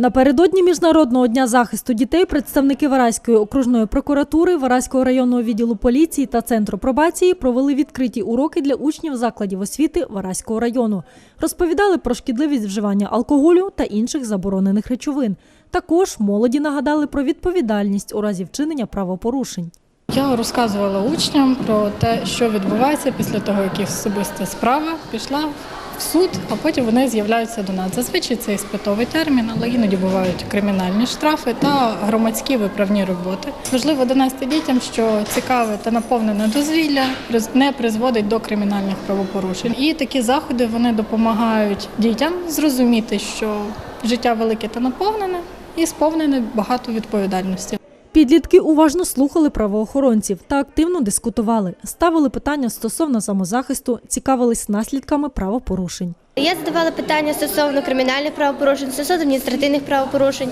Напередодні Міжнародного дня захисту дітей представники Вараської окружної прокуратури, Вараського районного відділу поліції та центру пробації провели відкриті уроки для учнів закладів освіти Вараського району. Розповідали про шкідливість вживання алкоголю та інших заборонених речовин. Також молоді нагадали про відповідальність у разі вчинення правопорушень. Я розказувала учням про те, що відбувається після того, як їх особиста справа пішла в суд, а потім вони з'являються до нас. Зазвичай це іспитовий термін, але іноді бувають кримінальні штрафи та громадські виправні роботи. Важливо донести дітям, що цікаве та наповнене дозвілля не призводить до кримінальних правопорушень. І такі заходи вони допомагають дітям зрозуміти, що життя велике та наповнене і сповнене багато відповідальності. Підлітки уважно слухали правоохоронців та активно дискутували, ставили питання стосовно самозахисту, цікавились наслідками правопорушень. Я задавала питання стосовно кримінальних правопорушень, стосовно адміністративних правопорушень.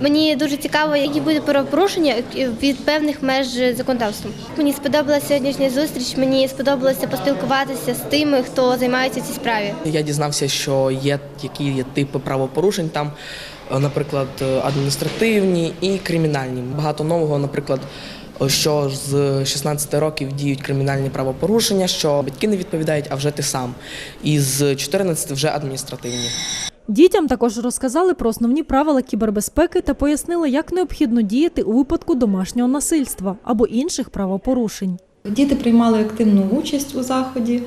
Мені дуже цікаво, які будуть правопорушення від певних меж законодавством. Мені сподобалася сьогоднішня зустріч. Мені сподобалося поспілкуватися з тими, хто займається цій справі. Я дізнався, що є які є типи правопорушень там, е, наприклад, е, адміністративні і кримінальні. Багато нового, наприклад, е, що з 16 років діють кримінальні правопорушення, що батьки не відповідають, а вже ти сам. І з 14 вже адміністративні. Дітям також розказали про основні правила кібербезпеки та пояснили, як необхідно діяти у випадку домашнього насильства або інших правопорушень. Діти приймали активну участь у заході,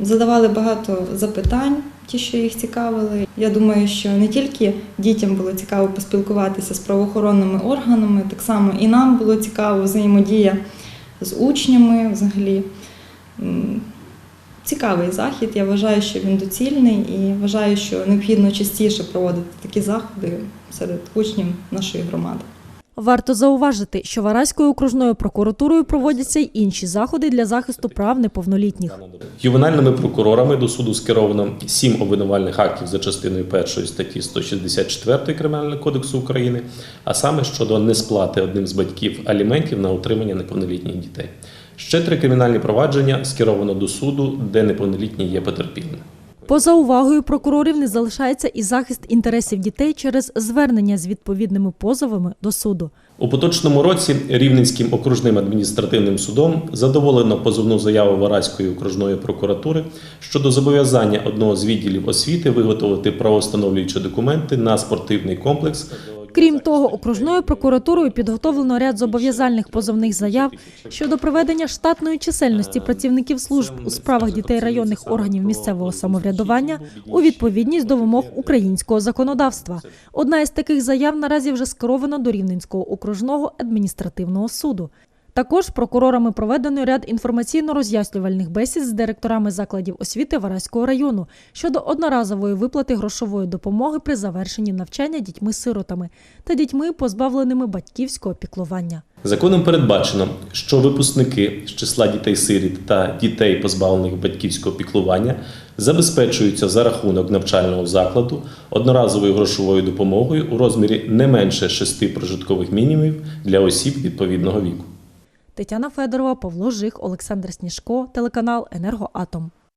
задавали багато запитань, ті, що їх цікавили. Я думаю, що не тільки дітям було цікаво поспілкуватися з правоохоронними органами, так само і нам було цікаво взаємодія з учнями взагалі. Цікавий захід. Я вважаю, що він доцільний і вважаю, що необхідно частіше проводити такі заходи серед учнів нашої громади. Варто зауважити, що Вараською окружною прокуратурою проводяться й інші заходи для захисту прав неповнолітніх. Ювенальними прокурорами до суду скеровано сім обвинувальних актів за частиною першої статті 164 Кримінального кодексу України, а саме щодо несплати одним з батьків аліментів на утримання неповнолітніх дітей. Ще три кримінальні провадження скеровано до суду, де неповнолітні є потерпілими. Поза увагою прокурорів не залишається і захист інтересів дітей через звернення з відповідними позовами до суду. У поточному році Рівненським окружним адміністративним судом задоволено позовну заяву Вараської окружної прокуратури щодо зобов'язання одного з відділів освіти виготовити правоустановлюючі документи на спортивний комплекс Крім того, окружною прокуратурою підготовлено ряд зобов'язальних позовних заяв щодо проведення штатної чисельності працівників служб у справах дітей районних органів місцевого самоврядування у відповідність до вимог українського законодавства. Одна із таких заяв наразі вже скерована до Рівненського окружного адміністративного суду. Також прокурорами проведено ряд інформаційно-роз'яснювальних бесід з директорами закладів освіти Вараського району щодо одноразової виплати грошової допомоги при завершенні навчання дітьми-сиротами та дітьми, позбавленими батьківського піклування. Законом передбачено, що випускники з числа дітей-сиріт та дітей, позбавлених батьківського піклування, забезпечуються за рахунок навчального закладу одноразовою грошовою допомогою у розмірі не менше шести прожиткових мінімумів для осіб відповідного віку. Тетяна Федорова, Павло Жих, Олександр Сніжко, телеканал Енергоатом.